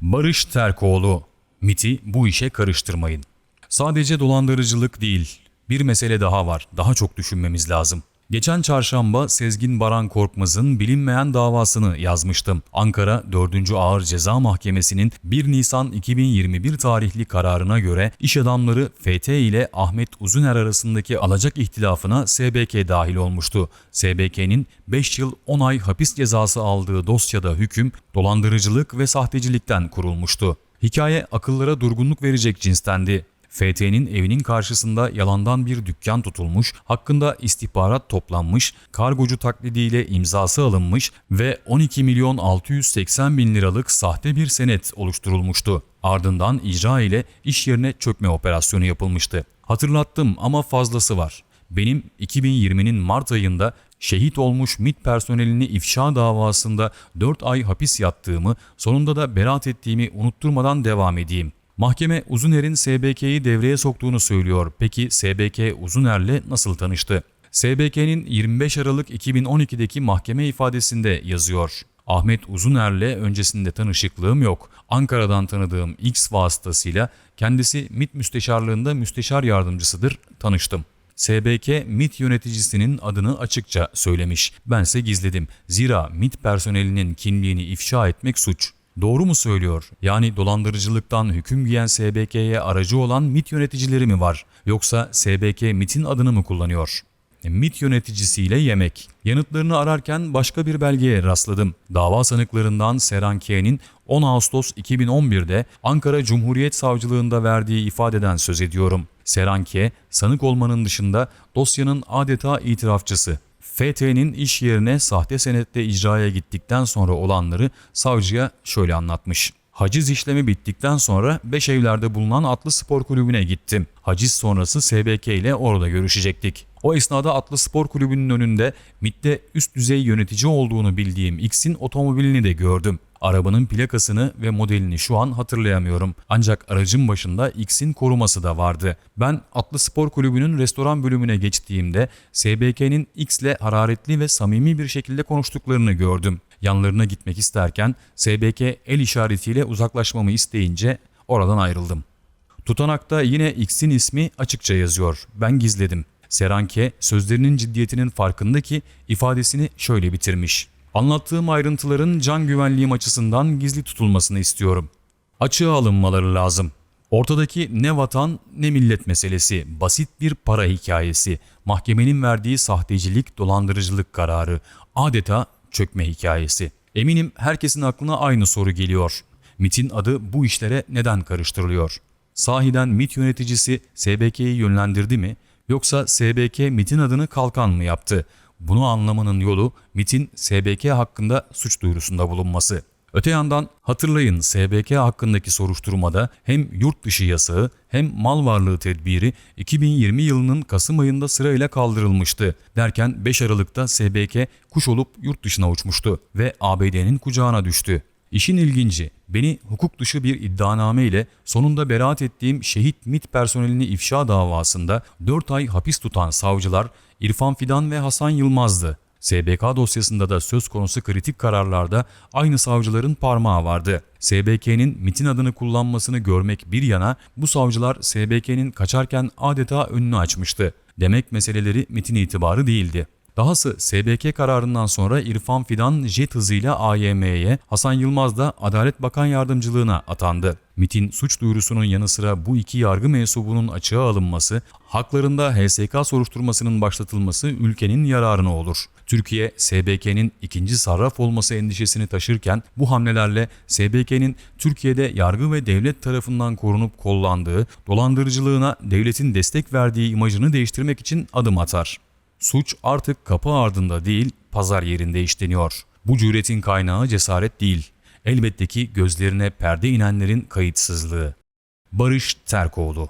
Barış Terkoğlu, MIT'i bu işe karıştırmayın. Sadece dolandırıcılık değil, bir mesele daha var. Daha çok düşünmemiz lazım. Geçen çarşamba Sezgin Baran Korkmaz'ın bilinmeyen davasını yazmıştım. Ankara 4. Ağır Ceza Mahkemesi'nin 1 Nisan 2021 tarihli kararına göre iş adamları FT ile Ahmet Uzuner arasındaki alacak ihtilafına SBK dahil olmuştu. SBK'nin 5 yıl 10 ay hapis cezası aldığı dosyada hüküm dolandırıcılık ve sahtecilikten kurulmuştu. Hikaye akıllara durgunluk verecek cinstendi. FT'nin evinin karşısında yalandan bir dükkan tutulmuş, hakkında istihbarat toplanmış, kargocu taklidiyle imzası alınmış ve 12 milyon 680 bin liralık sahte bir senet oluşturulmuştu. Ardından icra ile iş yerine çökme operasyonu yapılmıştı. Hatırlattım ama fazlası var. Benim 2020'nin Mart ayında şehit olmuş MİT personelini ifşa davasında 4 ay hapis yattığımı, sonunda da beraat ettiğimi unutturmadan devam edeyim. Mahkeme Uzuner'in SBK'yi devreye soktuğunu söylüyor. Peki SBK Uzuner'le nasıl tanıştı? SBK'nin 25 Aralık 2012'deki mahkeme ifadesinde yazıyor. Ahmet Uzuner'le öncesinde tanışıklığım yok. Ankara'dan tanıdığım X vasıtasıyla kendisi MİT müsteşarlığında müsteşar yardımcısıdır, tanıştım. SBK MİT yöneticisinin adını açıkça söylemiş. Bense gizledim. Zira MİT personelinin kimliğini ifşa etmek suç. Doğru mu söylüyor? Yani dolandırıcılıktan hüküm giyen SBK'ye aracı olan MİT yöneticileri mi var? Yoksa SBK MİT'in adını mı kullanıyor? MİT yöneticisiyle yemek. Yanıtlarını ararken başka bir belgeye rastladım. Dava sanıklarından Seren K'nin 10 Ağustos 2011'de Ankara Cumhuriyet Savcılığında verdiği ifadeden söz ediyorum. Seren K, sanık olmanın dışında dosyanın adeta itirafçısı. FT'nin iş yerine sahte senetle icraya gittikten sonra olanları savcıya şöyle anlatmış. Haciz işlemi bittikten sonra Beşevler'de bulunan Atlı Spor Kulübü'ne gittim. Haciz sonrası SBK ile orada görüşecektik. O esnada Atlı Spor Kulübü'nün önünde MİT'te üst düzey yönetici olduğunu bildiğim X'in otomobilini de gördüm. Arabanın plakasını ve modelini şu an hatırlayamıyorum. Ancak aracın başında X'in koruması da vardı. Ben Atlı Spor Kulübü'nün restoran bölümüne geçtiğimde SBK'nin X'le hararetli ve samimi bir şekilde konuştuklarını gördüm. Yanlarına gitmek isterken SBK el işaretiyle uzaklaşmamı isteyince oradan ayrıldım. Tutanakta yine X'in ismi açıkça yazıyor. Ben gizledim. Seranke sözlerinin ciddiyetinin farkında ki ifadesini şöyle bitirmiş. Anlattığım ayrıntıların can güvenliğim açısından gizli tutulmasını istiyorum. Açığa alınmaları lazım. Ortadaki ne vatan ne millet meselesi, basit bir para hikayesi, mahkemenin verdiği sahtecilik, dolandırıcılık kararı, adeta çökme hikayesi. Eminim herkesin aklına aynı soru geliyor. MIT'in adı bu işlere neden karıştırılıyor? Sahiden MIT yöneticisi SBK'yi yönlendirdi mi? Yoksa SBK MIT'in adını kalkan mı yaptı? Bunu anlamanın yolu MIT'in SBK hakkında suç duyurusunda bulunması. Öte yandan hatırlayın SBK hakkındaki soruşturmada hem yurt dışı yasağı hem mal varlığı tedbiri 2020 yılının Kasım ayında sırayla kaldırılmıştı. Derken 5 Aralık'ta SBK kuş olup yurt dışına uçmuştu ve ABD'nin kucağına düştü. İşin ilginci, beni hukuk dışı bir iddianame ile sonunda beraat ettiğim şehit MIT personelini ifşa davasında 4 ay hapis tutan savcılar İrfan Fidan ve Hasan Yılmaz'dı. SBK dosyasında da söz konusu kritik kararlarda aynı savcıların parmağı vardı. SBK'nin MIT'in adını kullanmasını görmek bir yana bu savcılar SBK'nin kaçarken adeta önünü açmıştı. Demek meseleleri MIT'in itibarı değildi. Dahası SBK kararından sonra İrfan Fidan jet hızıyla AYM'ye, Hasan Yılmaz da Adalet Bakan Yardımcılığına atandı. MIT'in suç duyurusunun yanı sıra bu iki yargı mensubunun açığa alınması, haklarında HSK soruşturmasının başlatılması ülkenin yararına olur. Türkiye, SBK'nin ikinci sarraf olması endişesini taşırken bu hamlelerle SBK'nin Türkiye'de yargı ve devlet tarafından korunup kollandığı, dolandırıcılığına devletin destek verdiği imajını değiştirmek için adım atar. Suç artık kapı ardında değil, pazar yerinde işleniyor. Bu cüretin kaynağı cesaret değil. Elbette ki gözlerine perde inenlerin kayıtsızlığı. Barış Terkoğlu